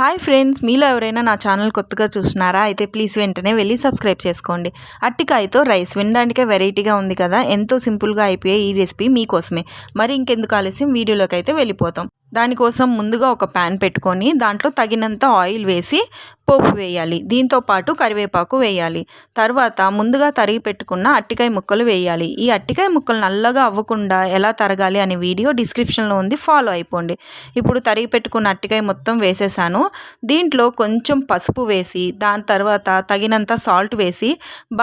Hi friends మీలో ఎవరైనా నా ఛానల్ కొత్తగా చూస్తున్నారా? అయితే ప్లీజ్ వెంటనే వెళ్ళి సబ్స్క్రైబ్ చేసుకోండి. అట్టికాయతో రైస్ వినడానికే వెరైటీగా ఉంది కదా? ఎంతో సింపుల్గా అయిపోయే ఈ రెసిపీ మీకోసమే. మరి ఇంకెందుకు ఆలస్యం? వీడియోలోకి అయితే వెళ్ళిపోతాం. దానికోసం ముందుగా ఒక ప్యాన్ పెట్టుకొని దాంట్లో తగినంత ఆయిల్ వేసి పోపు వేయాలి దీంతో పాటు కరివేపాకు వేయాలి. తర్వాత ముందుగా తరిగి పెట్టుకున్న అట్టికాయ ముక్కలు వేయాలి. ఈ అట్టికాయ ముక్కలు నల్లగా అవ్వకుండా ఎలా తరగాలి అనే వీడియో డిస్క్రిప్షన్లో ఉంది ఫాలో అయిపోండి. ఇప్పుడు తరిగి పెట్టుకున్న అట్టికాయ మొత్తం వేసేసాను. దీంట్లో కొంచెం పసుపు వేసి దాని తర్వాత తగినంత సాల్ట్ వేసి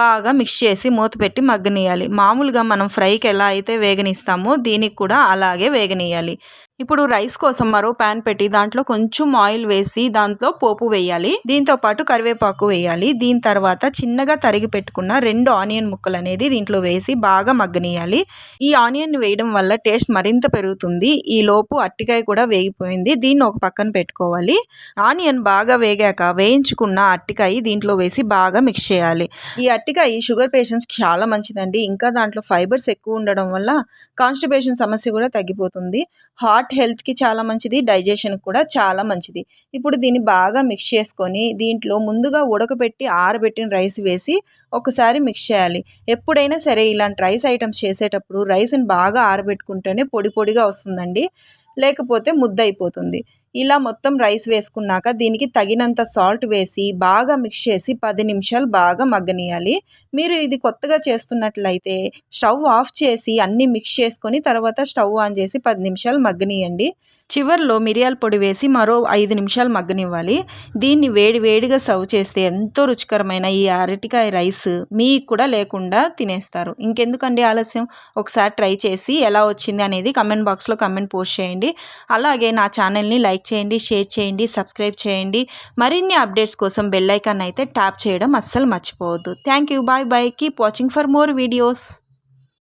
బాగా మిక్స్ చేసి మూత పెట్టి మగ్గనియాలి మామూలుగా మనం ఫ్రైకి ఎలా అయితే వేగనిస్తామో దీనికి కూడా అలాగే వేగనియాలి ఇప్పుడు రైస్ కోసం మరో ప్యాన్ పెట్టి దాంట్లో కొంచెం ఆయిల్ వేసి దాంట్లో పోపు వేయాలి. దీంతో పాటు కరివేపాకు వేయాలి. దీని తర్వాత చిన్నగా తరిగి పెట్టుకున్న రెండు ఆనియన్ ముక్కలు అనేది దీంట్లో వేసి బాగా మగ్గనియాలి ఈ ఆనియన్ వేయడం వల్ల టేస్ట్ మరింత పెరుగుతుంది. ఈ లోపు అట్టికాయ కూడా వేగిపోయింది. దీన్ని ఒక పక్కన పెట్టుకోవాలి. ఆనియన్ బాగా వేగాక వేయించుకున్న అట్టికాయ దీంట్లో వేసి బాగా మిక్స్ చేయాలి. ఈ అట్టికాయ షుగర్ పేషెంట్స్కి చాలా మంచిదండి. ఇంకా దాంట్లో ఫైబర్స్ ఎక్కువ ఉండడం వల్ల కాన్స్టిపేషన్ సమస్య కూడా తగ్గిపోతుంది. హార్ట్ హార్ట్ హెల్త్కి చాలా మంచిది. డైజెషన్కి కూడా చాలా మంచిది. ఇప్పుడు దీన్ని బాగా మిక్స్ చేసుకొని దీంట్లో ముందుగా ఉడకబెట్టి ఆరబెట్టిన రైస్ వేసి ఒకసారి మిక్స్ చేయాలి. ఎప్పుడైనా సరే ఇలాంటి రైస్ ఐటమ్స్ చేసేటప్పుడు రైస్ని బాగా ఆరబెట్టుకుంటేనే పొడి పొడిగా వస్తుందండి. లేకపోతే ముద్ద అయిపోతుంది ఇలా మొత్తం రైస్ వేసుకున్నాక దీనికి తగినంత సాల్ట్ వేసి బాగా మిక్స్ చేసి పది నిమిషాలు బాగా మగ్గనియాలి. మీరు ఇది కొత్తగా చేస్తున్నట్లయితే స్టవ్ ఆఫ్ చేసి అన్నీ మిక్స్ చేసుకొని తర్వాత స్టవ్ ఆన్ చేసి పది నిమిషాలు మగ్గనియండి. చివరిలో మిరియాల పొడి వేసి మరో ఐదు నిమిషాలు మగ్గనివ్వాలి. దీన్ని వేడి వేడిగా సర్వ్ చేస్తే ఎంతో రుచికరమైన ఈ అరటికాయ రైస్ మీకు కూడా లేకుండా తినేస్తారు. ఇంకెందుకండి ఆలస్యం? ఒకసారి ట్రై చేసి ఎలా వచ్చింది అనేది కమెంట్ బాక్స్లో కమెంట్ పోస్ట్ చేయండి. అలాగే నా ఛానల్ని లైక్ లైక్ చేయండి షేర్ చేయండి సబ్స్క్రైబ్ చేయండి. మరిన్ని అప్డేట్స్ కోసం బెల్ ఐకాన్ అయితే ట్యాప్ చేయడం అస్సలు మర్చిపోవద్దు. Thank you. Bye bye. Keep watching for more videos.